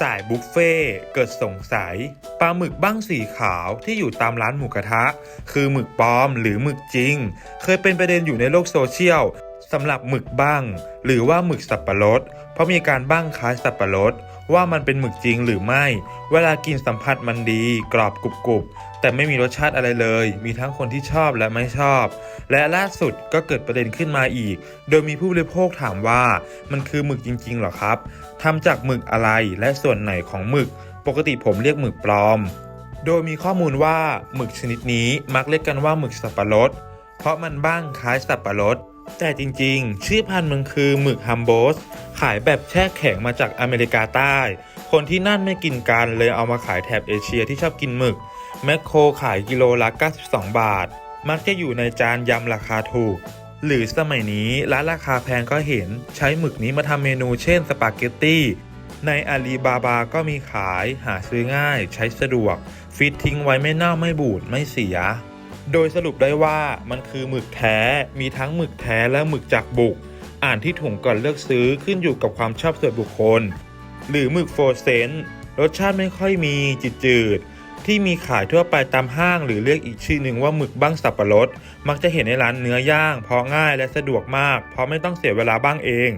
สายบุฟเฟ่เกิดสงสัยปลาหมึกบ้างสีขาวที่อยู่ตามร้านหมูกระทะ คือหมึกปลอมหรือหมึกจริง เคยเป็นประเด็นอยู่ในโลกโซเชียล สำหรับหมึกบ้าง หรือว่าหมึกสับปะรด เพราะมีการบ้างคล้ายสับปะรด ว่ามันเป็นหมึกจริงหรือไม่ เวลากินสัมผัสมันดี กรอบกรุบกรุบแต่ไม่มีรสชาติอะไรเลย มีทั้งคนที่ชอบและไม่ชอบ และล่าสุดก็เกิดประเด็นขึ้นมาอีก โดยมีผู้บริโภคถามว่า มันคือหมึกจริงๆหรอครับทำจากหมึกอะไรและส่วนไหนของหมึก ปกติผมเรียกหมึกปลอม โดยมีข้อมูลว่าหมึกชนิดนี้มักเรียกกันว่าหมึกสับปะรดเพราะมันบ้างคล้ายสับปะรด แต่จริงๆ ชื่อพันธุ์มันคือหมึกฮัมโบส ขายแบบแช่แข็งมาจากอเมริกาใต้ คนที่นั่นไม่กินกันเลยเอามาขายแถบเอเชียที่ชอบกินหมึก แมคโครขายกิโลละ 92 บาท มักจะอยู่ในจานยำราคาถูก หรือสมัยนี้ร้านราคาแพงก็เห็น ใช้หมึกนี้มาทำเมนูเช่นสปาเกตตี้ ในอาลีบาบาก็มีขายหาซื้อง่าย ใช้สะดวก ฟิตทิ้งไว้ไม่เน่าไม่บูดไม่เสีย โดยสรุปได้ว่ามันคือหมึกแท้มีทั้งหมึกแท้และหมึกจากบุก อ่านที่ถุงก่อนเลือกซื้อขึ้นอยู่กับความชอบส่วนบุคคล หรือหมึกโฟเซนรสชาติไม่ค่อยมีจืดๆที่มีขายทั่วไปตามห้างหรือเรียกอีกชื่อหนึ่งว่าหมึกบ้างสับปะรด มักจะเห็นในร้านเนื้อย่างเพราะง่ายและสะดวกมาก เพราะไม่ต้องเสียเวลาบ้างเอง